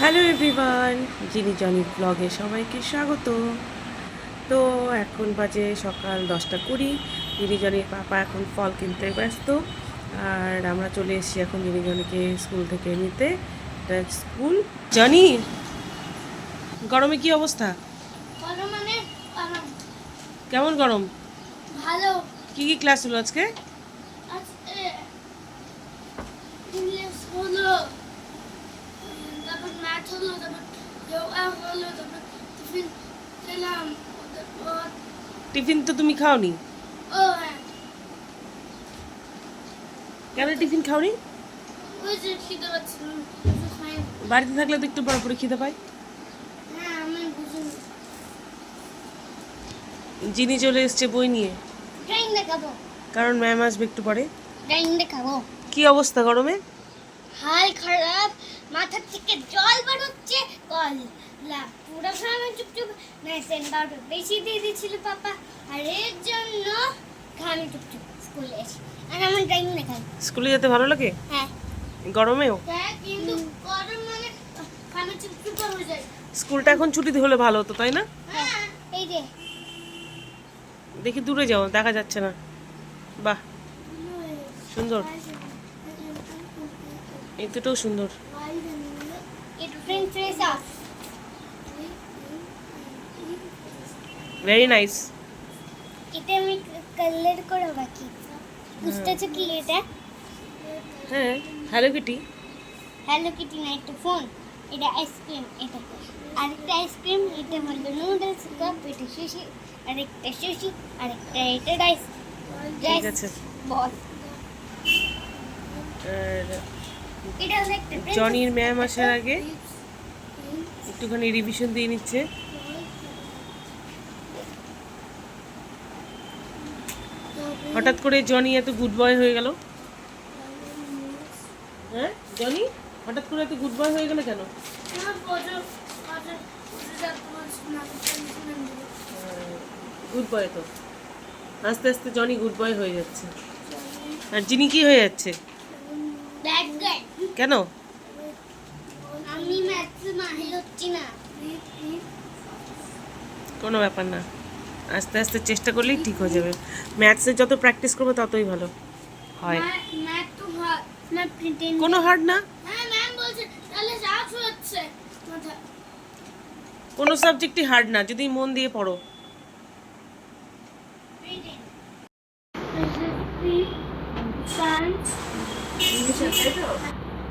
Hello everyone জিনি জনির ব্লগে সবাইকে স্বাগত। তো এখন বাজে সকাল দশটা কুড়ি জিনি জনির পাপা এখন ফল কিনতে ব্যস্ত আর আমরা চলে এসেছি এখন জিনি জনিকে স্কুল থেকে নিতে। স্কুল? জনি? গরমে কি অবস্থা? মানে। কেমন গরম? ভালো। কি কি ক্লাস হলো আজকে? হলো। টিফিন তো তুমি খাওনি? ও হ্যাঁ কেন টিফিন খাওনি? ওই যে খিদে পাচ্ছিলাম বাড়িতে থাকলে তো একটু বড় করে খিদে পাই জিনি চলে এসছে বই নিয়ে। কারণ ম্যাম আসবে একটু পরে। কি অবস্থা গরমে? হাল খারাপ মাথার থেকে জল বেরোচ্ছে কল। লা পুরো সময় চুপচুপ। না সেন্টার বেশি দিয়ে দিয়েছিল পাপা। আর এর জন্য চুপচুপ স্কুলে এসে। আর আমার ড্রাইভিং দেখাই স্কুলে যেতে ভালো লাগে? হ্যাঁ। গরমেও? হ্যাঁ কিন্তু গরম মানে চুপচুপ হয়ে যায়। স্কুলটা এখন ছুটি হলে ভালো হতো তাই না? হ্যাঁ এই যে। দেখি দূরে যাও দেখা যাচ্ছে না। বাহ সুন্দর। এই দুটোও সুন্দর। It trace us very nice এটা আমি কালার করে বাকি বুঝতেছো কি এটা হ্যাঁ হ্যালো কিটি হ্যালো কিটি না একটা ফোন এটা আইসক্রিম এটা আরেকটা আইসক্রিম এটা হলো নুডলস কাপ এটা সুশি আরেকটা সুশি আরেকটা এটা রাইস ঠিক আছে বল জনির ম্যাম আসার আগে একটুখানি রিভিশন দিয়ে নিচ্ছে। হঠাৎ করে জনি এত গুড বয় হয়ে গেল। হ্যাঁ জনি? হঠাৎ করে এত গুড বয় হয়ে গেল কেন? গুড বয় তো। আস্তে আস্তে জনি গুড বয় হয়ে যাচ্ছে। আর জিনি কি হয়ে যাচ্ছে? কেন? আমি ম্যাথস মাহির হচ্ছি না। কোনো ব্যাপার না। আস্তে আস্তে চেষ্টা করলেই ঠিক হয়ে যাবে। ম্যাথসে যত প্র্যাকটিস করবে ততই ভালো। হয়। কোনো হার্ড না? হ্যাঁ কোনো সাবজেক্টই হার্ড না যদি মন দিয়ে পড়ো।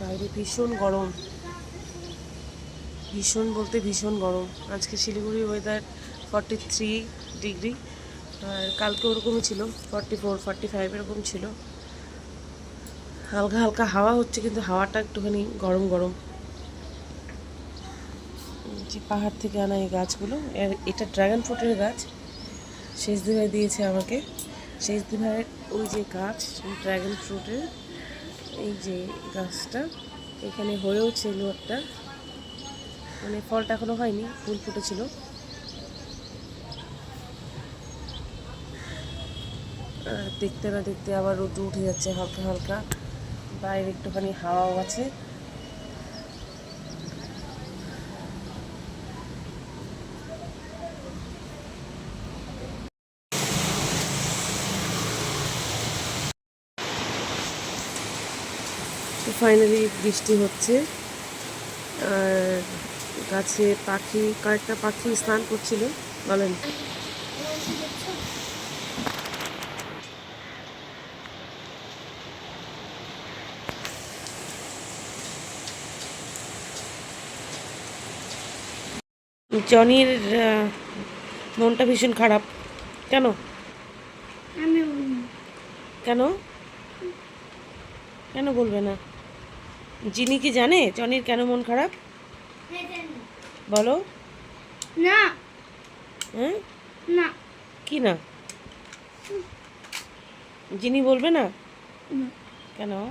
বাইরে ভীষণ গরম। ভীষণ বলতে ভীষণ গরম। আজকে শিলিগুড়ির ওয়েদার ফর্টি থ্রি ডিগ্রি আর কালকে ওরকমই ছিল ফর্টি ফোর ফর্টি ফাইভ এরকম ছিল। হালকা হালকা হাওয়া হচ্ছে, কিন্তু হাওয়াটা একটুখানি গরম গরম। যে পাহাড় থেকে আনা এই গাছগুলো এটা ড্রাগন ফ্রুটের গাছ। শেষ দিভাই দিয়েছে আমাকে। শেষ দিভাইয়ের ওই যে গাছ ড্রাগন ফ্রুটের এই যে গাছটা, এখানে হয়েও ছিল একটা। মানে ফলটা এখনও হয়নি, ফুল ফুটেছিল। দেখতে না দেখতে আবার রোদ উঠে যাচ্ছে হালকা হালকা। বাইরে একটুখানি হাওয়াও আছে। ফাইনালি বৃষ্টি হচ্ছে। আর গাছে পাখি কয়েকটা পাখি স্নান করছিল। বলেন। জনির মনটা ভীষণ খারাপ। কেন? কেন? কেন বলবে না? জিনি কি জানে? জনির কেন মন খারাপ? বলো। না। হ্যাঁ? না। কি না? জিনি বলবে না? কেন?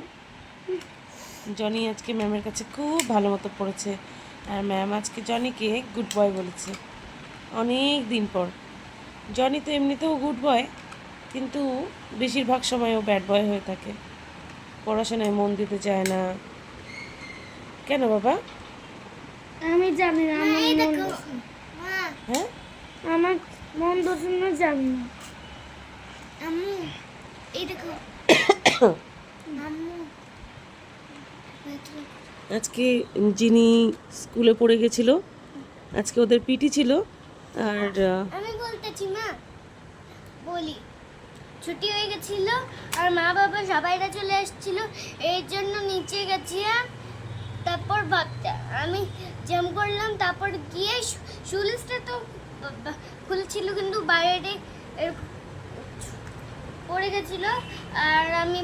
জনি আজকে ম্যামের কাছে খুব ভালো মতো পড়েছে। আর ম্যাম আজকে জনিকে গুড বয় বলেছে। অনেক দিন পর। জনি তো এমনিতেও গুড বয় কিন্তু বেশিরভাগ সময় ও ব্যাড বয় হয়ে থাকে। পড়াশোনায় মন দিতে চায় না। কেন বাবা? আমি জানি না হ্যাঁ? আমার মন দোষণ যাবে না। আম্মু এই দেখো। আম্মু। আজকে যিনি স্কুলে পড়ে গেছিল আজকে ওদের পিটি ছিল আর আমি বলতেছি মা। বলি ছুটি হয়ে গেছিল আর মা বাবা সবাইরা চলে আসছিল এর জন্য নিচে গেছিলাম তারপর ভাবতে আমি জাম করলাম তারপর গিয়ে শুলিসটা তো খুলেছিল কিন্তু বাইরে পড়ে গেছিল আর আমি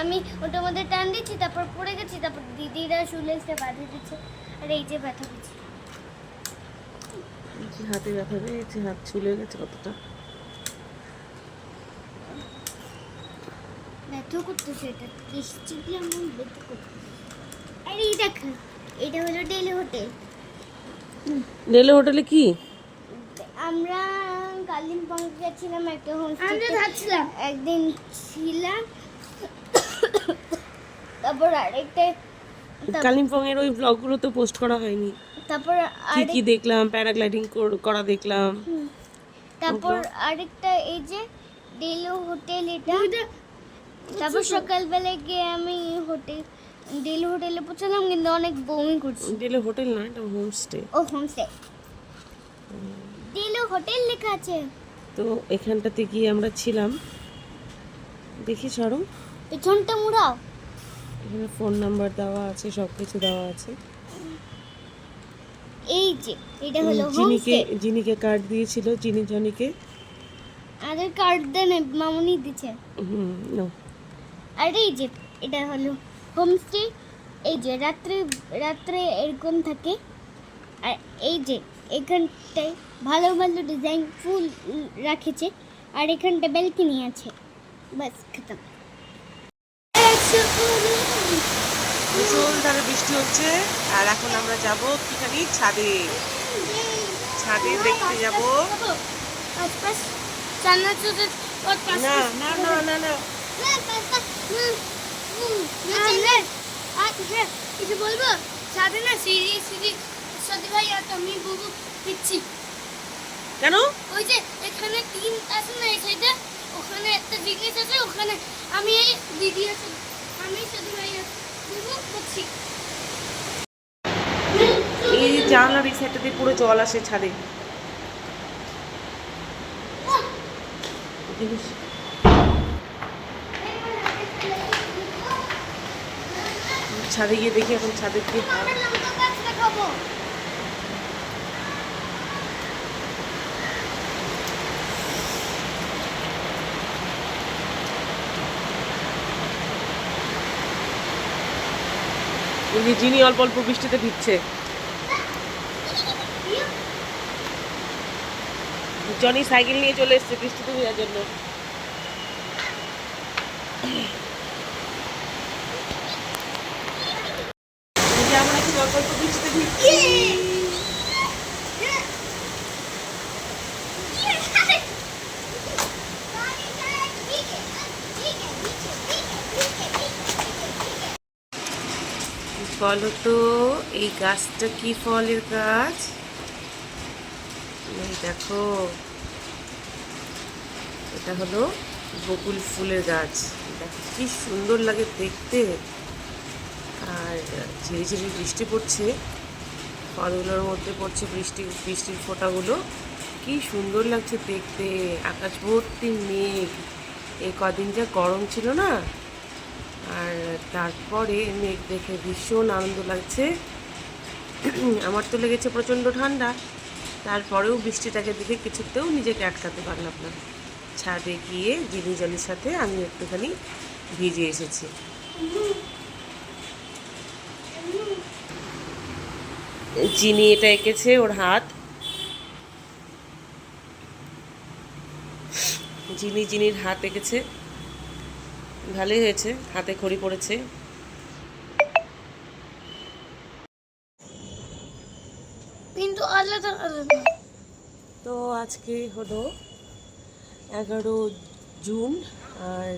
আমি ওটার মধ্যে টান দিচ্ছি তারপর পড়ে গেছি তারপর দিদিরা শুলেসটা বাঁধিয়ে দিচ্ছে আর এই যে ব্যথা দিচ্ছে হাতে ব্যথা পেয়েছে? হাত ছুলে গেছে কতটা? ব্যথা করতেছে এটা নিশ্চিতই আমার ব্যথা করতেছে? এই দেখ এটা হলো ডেলি হোটেল। রেলে হোটেলে কি? আমরা কালিম্পং গেছিলাম একটা হোমস্টে থাকছিলাম একদিন ছিলাম। তারপর আরেকটা কালিম্পং এর ওই ব্লগগুলো তো পোস্ট করা হয়নি। তারপর কি কি দেখলাম প্যারাগ্লাইডিং করা দেখলাম। তারপর আরেকটা এই যে ডেলো হোটেল এটা। তারপর সকালবেলা গিয়ে আমি হোটেল ডেলো হোটেলে পৌঁছালাম কিন্তু অনেক বমি করছি। ডেলে হোটেল না এটা হোমস্টে ও হোমস্টে ডেলো হোটেল লেখা আছে। তো এখানটাতে গিয়ে আমরা ছিলাম। দেখি সরম পেছনটা মুড়াও। এখানে ফোন নাম্বার দেওয়া আছে সব কিছু দেওয়া আছে। এই যে এটা হলো জিনিকে জিনিকে কার্ড দিয়েছিল জিনি জনিকে। আধার কার্ড দেন মামুনি দিচ্ছে। হুম no। আর এই যে এটা হলো হোমস্টে এই যে রাত্রে রাত্রে এরকম থাকে। আর এই যে এখানটায় ভালো ভালো ডিজাইন ফুল রাখেছে আর এখানটা ব্যালকনি আছে। বাস খতম। মুসলধারে বৃষ্টি হচ্ছে আর এখন আমরা যাব কিখানি ছাদে। ছাদে দেখতে যাব। না না না না না। কিছু বলব? সাথে না সিঁড়ি সিঁড়ি। সত্যি ভাই আর আমি বুবু দিচ্ছি। কেন? ওই যে এখানে তিন আছে না এই সাইডে ওখানে একটা জিনিস আছে ওখানে আমি এই দিদি আছে। আমি সত্যি ভাই বুবু বলছি এই জানলার এই সাইডটা দিয়ে পুরো জল আসে ছাদে। ছাদে গিয়ে দেখি এখন ছাদের কি যে যিনি অল্প অল্প বৃষ্টিতে ভিজছে। জনি সাইকেল নিয়ে চলে এসছে বৃষ্টিতে ভেজার জন্য এই যে আমরা এখন অল্প অল্প বৃষ্টিতে ভিজছি বলো তো, এই গাছটা কি ফলের গাছ? দেখো, এটা হলো বকুল ফুলের গাছ। দেখো, কি সুন্দর লাগে দেখতে। আর ঝিরি ঝিরি বৃষ্টি পড়ছে, ফলগুলোর মধ্যে পড়ছে বৃষ্টি, বৃষ্টির ফোঁটাগুলো। কি সুন্দর লাগছে দেখতে। আকাশ ভর্তি মেঘ। এই কদিন যা গরম ছিল না আর তারপরে মেঘ দেখে ভীষণ আনন্দ লাগছে। আমার তো লেগেছে প্রচণ্ড ঠান্ডা। তারপরেও বৃষ্টিটাকে দেখে কিছুতেও নিজেকে আটকাতে পারলাম না। ছাদে গিয়ে জিনি জলের সাথে আমি একটুখানি ভিজে এসেছি। চিনি এটা এঁকেছে ওর হাত। জিনি জিনির হাত এঁকেছে। ভালোই হয়েছে হাতে খড়ি পড়েছে। কিন্তু আলাদা আলাদা তো আজকে হলো এগারো জুন আর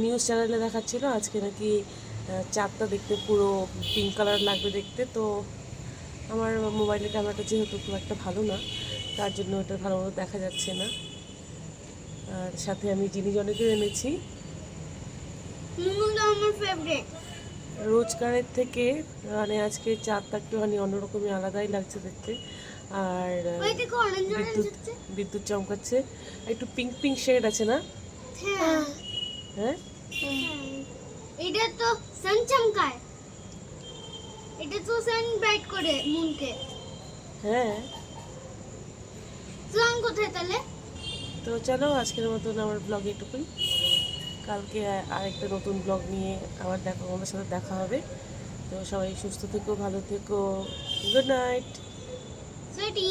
নিউজ চ্যানেলে দেখাচ্ছিল আজকে নাকি চাঁদটা দেখতে পুরো পিঙ্ক কালার লাগবে দেখতে। তো আমার মোবাইলের ক্যামেরাটা যেহেতু খুব একটা ভালো না তার জন্য ওটা ভালো মতো দেখা যাচ্ছে না। আর সাথে আমি জিনিস জনেকেও এনেছি। মুমুটা আমার ফেভারিট রোজগারের থেকে মানে আজকে চাঁদটা একটুখানি অন্যরকমই আলাদাই লাগছে দেখতে। আর বিদ্যুৎ বিদ্যুৎ চমকাচ্ছে। একটু পিঙ্ক পিঙ্ক শেড আছে না? হ্যাঁ। হ্যাঁ? এটা তো সান চমকায় এটা তো সান ব্রাইট করে মুনকে হ্যাঁ। সান কোথায় তাহলে? তো চলো আজকের মতন আমার ব্লগে এটুকুই। কালকে আরেকটা নতুন ব্লগ নিয়ে আবার দেখা আমাদের সাথে দেখা হবে। তো সবাই সুস্থ থেকো ভালো থেকো। Good night sweetie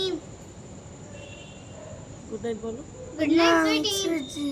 good night বলো। Good night sweetie